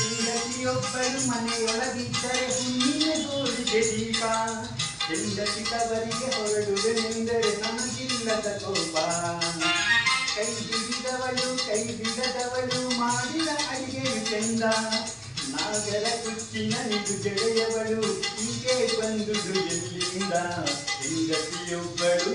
ಹೆಂಡತಿಯೊಬ್ಬಳು ಮನೆಯೊಳಗಿದ್ದರೆ ಹುಣ್ಣಿನ ಗೋಳಿಗೆ ದೀಪ. ಹೆಂಡತಿ ತವರಿಗೆ ಹೊರಡುವೆನೆಂದರೆ ನಮಗಿಲ್ಲದ ಕೋಪ. ಕೈ ಬಿಡಿದವಳು ಕೈ ಬಿಡದವಳು ಮಾಡಿದ ಅಡಿಗೆಯು ಚೆಂದ. ನಾಗರ ಕುಚ್ಚಿನ ನಿಜು ಗೆಳೆಯವಳು, ಹೀಗೆ ಬಂದುದು ಎಲ್ಲಿಂದ? ಹೆಂಡತಿಯೊಬ್ಬಳು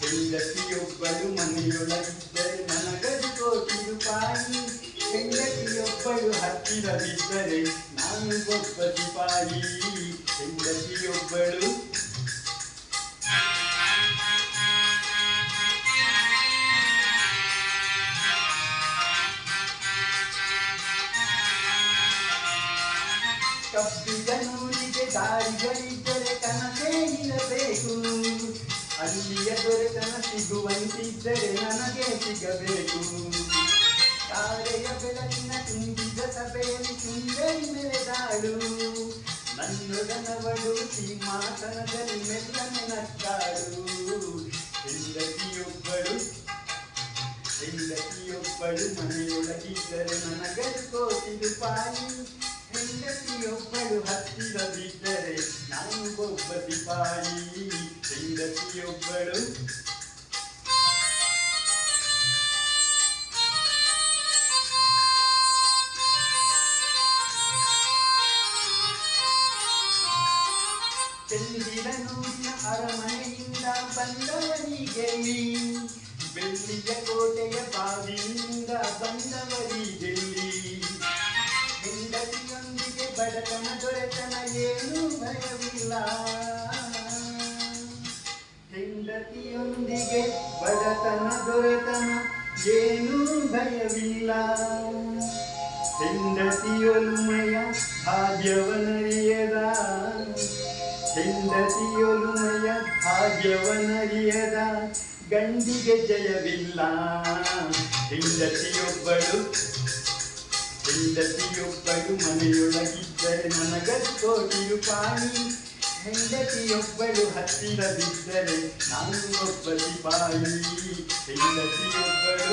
ಹೆಂಡತಿಯೊಬ್ಬಳು ಮನೆಯೊಳಗಿದ್ದರೆ ನನಗದು ಕೋಟಿ ರೂಪಾಯಿ ಹೆಂಡತಿಯೊಬ್ಬಳು ಹತ್ತಿರವಿದ್ದರೆ ನಾನು ಒಬ್ಬ ಸಿಪಾಯಿ ಹೆಂಡತಿಯೊಬ್ಬಳು ಕಬ್ಬಿದ ನೂರಿಗೆ ದಾರಿಗಳಿದ್ದರೆ ಕನಸೇ ಇರಬೇಕು ಅಲ್ಲಿಯ ದೊರೆತನ ಸಿಗುವಂತಿದ್ದರೆ ನನಗೆ ಸಿಗಬೇಕು ತಾರೆಯ ಬೆಳಕಿನ ತುಂಬಿದ ಸಭೆಯಲ್ಲಿ ಸುಂದರಿ ಮೆರೆದಾಳು ನನ್ನೊಡನವಳು ಸಿಂಹಾಸನದಲ್ಲಿ ಮೆಲ್ಲನೆ ನಕ್ಕಾಳು ಹೆಂಡತಿಯೊಬ್ಬಳು ಹೆಂಡತಿಯೊಬ್ಬಳು ಮನೆಯೊಳಗಿದ್ದರೆ ನನಗದು ಕೋಟಿ ರೂಪಾಯಿ ಹೆಂಡತಿಯೊಬ್ಬಳು ಹತ್ತಿರವಿದ್ದರೆ ನಾನು ಒಬ್ಬ ಸಿಪಾಯಿ ಹೆಂಡತಿಯೊಬ್ಬಳು ಚಂದಿರ ನೂರಿನ ಅರಮನೆಯಿಂದ ಬಂದವರಿಗೆ ನೀ ಬೆಳ್ಳಿಯ ಕೋಟೆಯ ಬಾವಿಯಿಂದ ಬಂದವರಿಗೆ ನೀ ಹೆಂಡತಿಯೊಂದಿಗೆ ಬಡತನ ದೊರೆತನ ಏನೂ ಭಯವಿಲ್ಲ. ಹೆಂಡತಿಯೊಂದಿಗೆ ಬಡತನ ದೊರೆತನ ಏನೂ ಭಯವಿಲ್ಲ. ಹೆಂಡತಿಯೊಲುಮೆಯ ಭಾಗ್ಯವನರಿಯದ ಹೆಂಡತಿಯೊಲುಮೆಯ ಭಾಗ್ಯವನರಿಯದ ಗಂಡಿಗೆ ಜಯವಿಲ್ಲ. ಹೆಂಡತಿಯೊಬ್ಬಳು ಹೆಂಡತಿಯೊಬ್ಬಳು ಮನೆಯೊಳಗಿದ್ದರೆ ಕೋಟಿ ರೂಪಾಯಿ ಹೆಂಡತಿಯೊಬ್ಬಳು ಹತ್ತಿರವಿದ್ದರೆ ನಾನು ಒಬ್ಬ ಸಿಪಾಯಿ. ಹೆಂಡತಿಯೊಬ್ಬಳು